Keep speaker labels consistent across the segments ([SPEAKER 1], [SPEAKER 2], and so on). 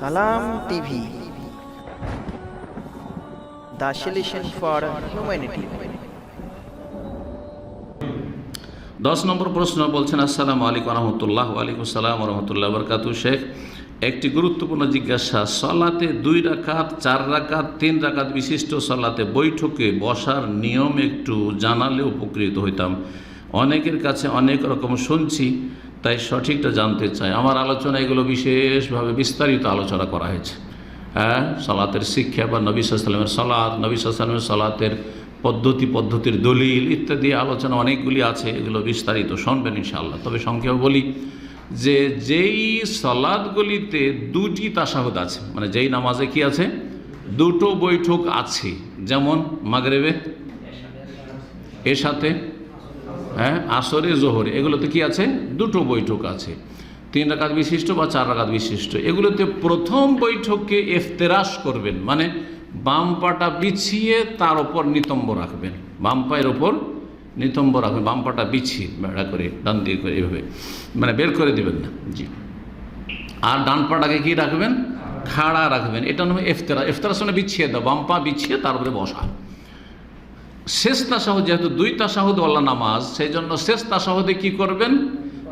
[SPEAKER 1] সালাম TV. The solution for humanity.
[SPEAKER 2] দশ নম্বর প্রশ্ন বলছেন, আসসালামু আলাইকুম রহমতুল্লাহ ওয়ালাইকুম সালাম রহমতুল্লাহ বরকাতু শেখ, একটি গুরুত্বপূর্ণ জিজ্ঞাসা, সলাতে দুই রাকাত, চার রাকাত, তিন রাকাত বিশিষ্ট সলাতে বৈঠকে বসার নিয়ম একটু জানালে উপকৃত হইতাম। অনেকের কাছে অনেক রকম শুনছি তাই সঠিকটা জানতে চাই। আমার আলোচনা এগুলো বিশেষভাবে বিস্তারিত আলোচনা করা হয়েছে। হ্যাঁ সালাতের শিক্ষা বা নবী সাল্লামের সলাৎ নবী সলাতের পদ্ধতি, পদ্ধতির দলিল ইত্যাদি আলোচনা অনেকগুলি আছে, এগুলো বিস্তারিত শুনবেন ইনশাআল্লাহ। তবে সংক্ষেপে বলি যে, যেই সালাদগুলিতে দুটি তাসাহুদ আছে মানে যেই নামাজে কি আছে? দুটো বৈঠক আছে, যেমন মাগরেবে, এর সাথে হ্যাঁ? আসরে, জোহরে। এগুলোতে কি আছে? দুটো বৈঠক আছে। তিন রাকাত বিশিষ্ট বা চার রাকাত বিশিষ্ট। এগুলোতে প্রথম বৈঠককে এফতেরাস করবেন। মানে বাম পাটা বিছিয়ে তার ওপর নিতম্ব রাখবেন। বাম পায়ের ওপর নিতম্ব রাখবেন। বাম পাটা বিছিয়ে, বেড়া করে, ডান দিয়ে করে, এভাবে। মানে বের করে দেবেন না। জি। আর ডান পাটাকে কি রাখবেন? খাড়া রাখবেন। এটা নামে এফতেরা এফতেরাস মানে বিছিয়ে দাও বাম পা বিছিয়ে তার উপরে বসা। শেষ তাসাহুদ যেহেতু দুই তাসাহুদওয়ালা নামাজ সেই জন্য শেষ তাসাহুদে কি করবেন?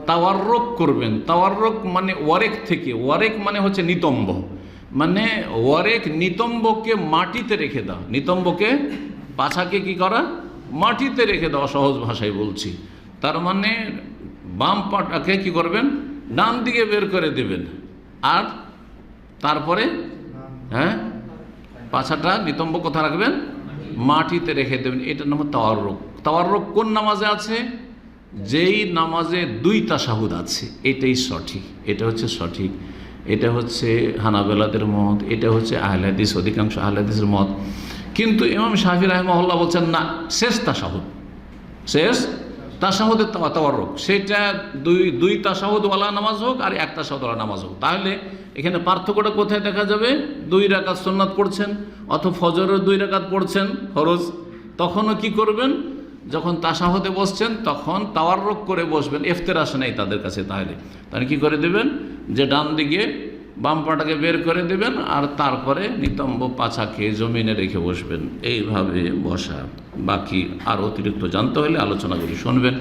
[SPEAKER 2] তাওয়াররক করবেন। তাওয়াররক মানে ওয়ারেক থেকে। ওয়ারেক মানে হচ্ছে নিতম্ব। মানে ওয়ারেক নিতম্বকে মাটিতে রেখে দাও। নিতম্বকে পাছাকে কি করা? মাটিতে রেখে দেওয়া সহজ ভাষায় বলছি। তার মানে বাম পাটাকে কি করবেন? ডান দিকে বের করে দেবেন। আর তারপরে হ্যাঁ? পাছাটা নিতম্ব কোথা রাখবেন? মাটিতে রেখে দেবেন, এটার নাম তাওয়ারক তাওয়ারক কোন নামাজে আছে? যেই নামাজে দুই তাসাহুদ আছে, এটাই সঠিক। এটা হচ্ছে সঠিক। এটা হচ্ছে হানাবেলাদের মত, এটা হচ্ছে আহলাদিস অধিকাংশ আহলাদিসের মত। কিন্তু ইমাম শাহির রহমহল্লা বলছেন, না, শেষ তাসাহুদ শেষ তাসাহুদের তাওয়ারক। সেটা দুই দুই তাসাহুদওয়ালা নামাজ হোক আর এক তাসাহুদওয়ালা নামাজ হোক। তাহলে এখানে পার্থক্যটা কোথায় দেখা যাবে? দুই রাকাত সোননাথ পড়ছেন, অথবা ফজরের দুই রাকাত পড়ছেন ফরজ। তখনও কি করবেন? যখন তাসাহতে বসছেন, তখন তাওয়াররক করে বসবেন। এফতেরাস নেই তাদের কাছে তাহলে। তাহলে কি করে দেবেন? যে ডান দিকে বাম পাটাকে বের করে দেবেন আর তারপরে নিতম্ব পাছা খেয়ে জমিনে রেখে বসবেন। এইভাবে বসা। বাকি আর অতিরিক্ত জানতে হলে আলোচনাগুলি শুনবেন।